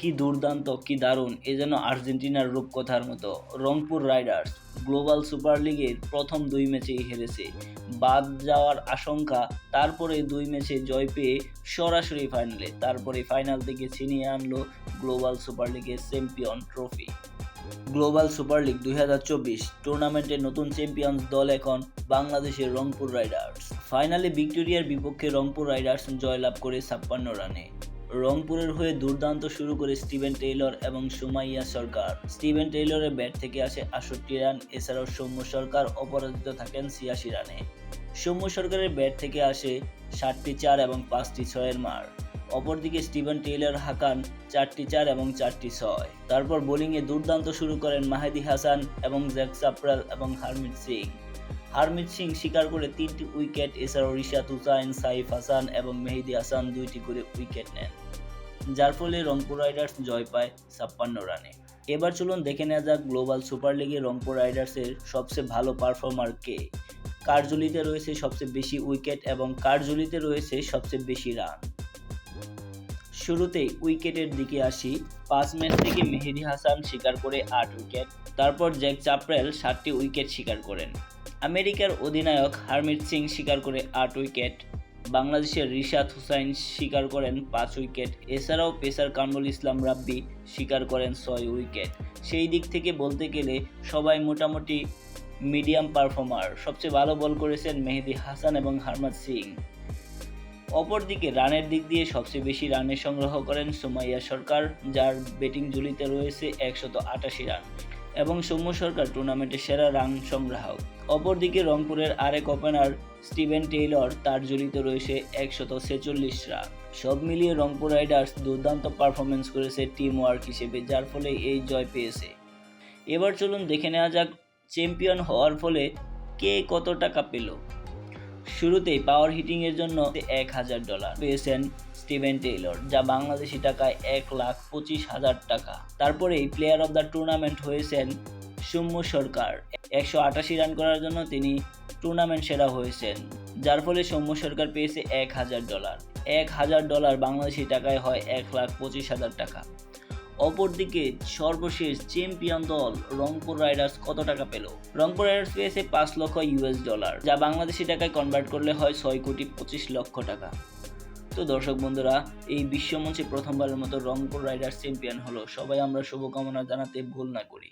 কি দুর্দান্ত, কি দারুণ, এ যেন আর্জেন্টিনার রূপকথার মতো। রংপুর রাইডার্স গ্লোবাল সুপার লিগের প্রথম দুই ম্যাচেই হেরেছে। বাদ যাওয়ার আশঙ্কা, তারপরে দুই ম্যাচে জয় পেয়ে সরাসরি ফাইনালে, তারপরে ফাইনাল থেকে ছিনিয়ে আনলো গ্লোবাল সুপার লিগের champion trophy. Global super league দুই হাজার চব্বিশ টুর্নামেন্টের নতুন চ্যাম্পিয়ন্স দল এখন বাংলাদেশের রংপুর রাইডার্স। ফাইনালে ভিক্টোরিয়ার বিপক্ষে রংপুর রাইডার্স জয়লাভ করে ছাপ্পান্ন রানে। রংপুরের হয়ে দুর্দান্ত শুরু করে স্টিভেন টেইলর এবং সুমাইয়া সরকার। স্টিভেন টেইলরের ব্যাট থেকে আসে আষট্টি রান, এছাড়াও সৌম্য সরকার অপরাজিত থাকেন ছিয়াশি রানে। সৌম্য সরকারের ব্যাট থেকে আসে ষাটটি চার এবং পাঁচটি ছয়ের মার। অপরদিকে স্টিভেন টেইলর হাকান চারটি চার এবং চারটি ছয়। তারপর বোলিংয়ে দুর্দান্ত শুরু করেন মাহেদি হাসান এবং জ্যাক সাপ্রাল এবং হারমিত সিং। হারমিত সিং শিকার করে তিনটি উইকেট, এছাড়াও রিশাদ হুসাইন, সাইফ হাসান এবং মেহেদি হাসান দুইটি করে উইকেট নেন। যার ফলে রংপুর রাইডার্স জয় পায় ছাপ্পান্ন রানে। এবার চলুন দেখে নেওয়া যাক গ্লোবাল সুপার লিগে রংপুর রাইডার্সের সবচেয়ে ভালো পারফর্মার কে। কার ঝুলিতে রয়েছে সবচেয়ে বেশি উইকেট এবং কার ঝুলিতে রয়েছে সবচেয়ে বেশি রান? শুরুতেই উইকেটের দিকে আসি। পাঁচ ম্যাচ থেকে মেহেদি হাসান শিকার করে আট উইকেট, তারপর জ্যাক চাপড়েল সাতটি উইকেট শিকার করেন। আমেরিকার অধিনায়ক হারমিত সিং শিকার করে আট উইকেট বাংলাদেশের রিশাদ হুসাইন শিকার করেন পাঁচ উইকেট। এছাড়াও পেসার কামরুল ইসলাম রাব্বি শিকার করেন ছয় উইকেট। সেই দিক থেকে বলতে গেলে সবাই মোটামুটি মিডিয়াম পারফর্মার। সবচেয়ে ভালো বল করেছেন মেহেদি হাসান এবং হারমাদ সিং। অপরদিকে রানের দিক দিয়ে সবচেয়ে বেশি রানের সংগ্রহ করেন সুমাইয়া সরকার, যার ব্যাটিং ঝুলিতে রয়েছে একশত আটাশি রান। এবং সৌম্য সরকার টুর্নামেন্টের সেরা রান সংগ্রাহক। অপরদিকে রংপুরের আরেক ওপেনার স্টিভেন টেইলর, তার জড়িত রয়েছে একশত ছেচল্লিশ রান। সব মিলিয়ে রংপুর রাইডার্স দুর্দান্ত পারফরমেন্স করেছে টিম ওয়ার্ক হিসেবে, যার ফলে এই জয় পেয়েছে। এবার চলুন দেখে নেওয়া যাক, চ্যাম্পিয়ন হওয়ার ফলে কে কত টাকা পেল। শুরুতেই পাওয়ার হিটিং এর জন্য এক হাজার ডলার পেয়েছেন স্টিভেন টেইলর যা বাংলাদেশি টাকায় এক লাখ পঁচিশ হাজার টাকা। তারপরেই প্লেয়ার অব দ্য টুর্নামেন্ট হয়েছেন সৌম্য সরকার। একশো আটাশি রান করার জন্য তিনি টুর্নামেন্ট সেরা হয়েছেন, যার ফলে সৌম্য সরকার পেয়েছে এক হাজার ডলার এক হাজার ডলার বাংলাদেশি টাকায় হয় এক লাখ পঁচিশ হাজার টাকা। অপরদিকে সর্বশেষ চ্যাম্পিয়ন দল রংপুর রাইডার্স কত টাকা পেল? রংপুর রাইডার্স পেয়েছে পাঁচ লক্ষ ইউএস ডলার, যা বাংলাদেশি টাকায় কনভার্ট করলে হয় ছয় কোটি পঁচিশ লক্ষ টাকা। তো দর্শক বন্ধুরা, এই বিশ্বমঞ্চে প্রথমবারের মতো রংপুর রাইডার্স চ্যাম্পিয়ন হলো। সবাই আমরা শুভকামনা জানাতে ভুল না করি।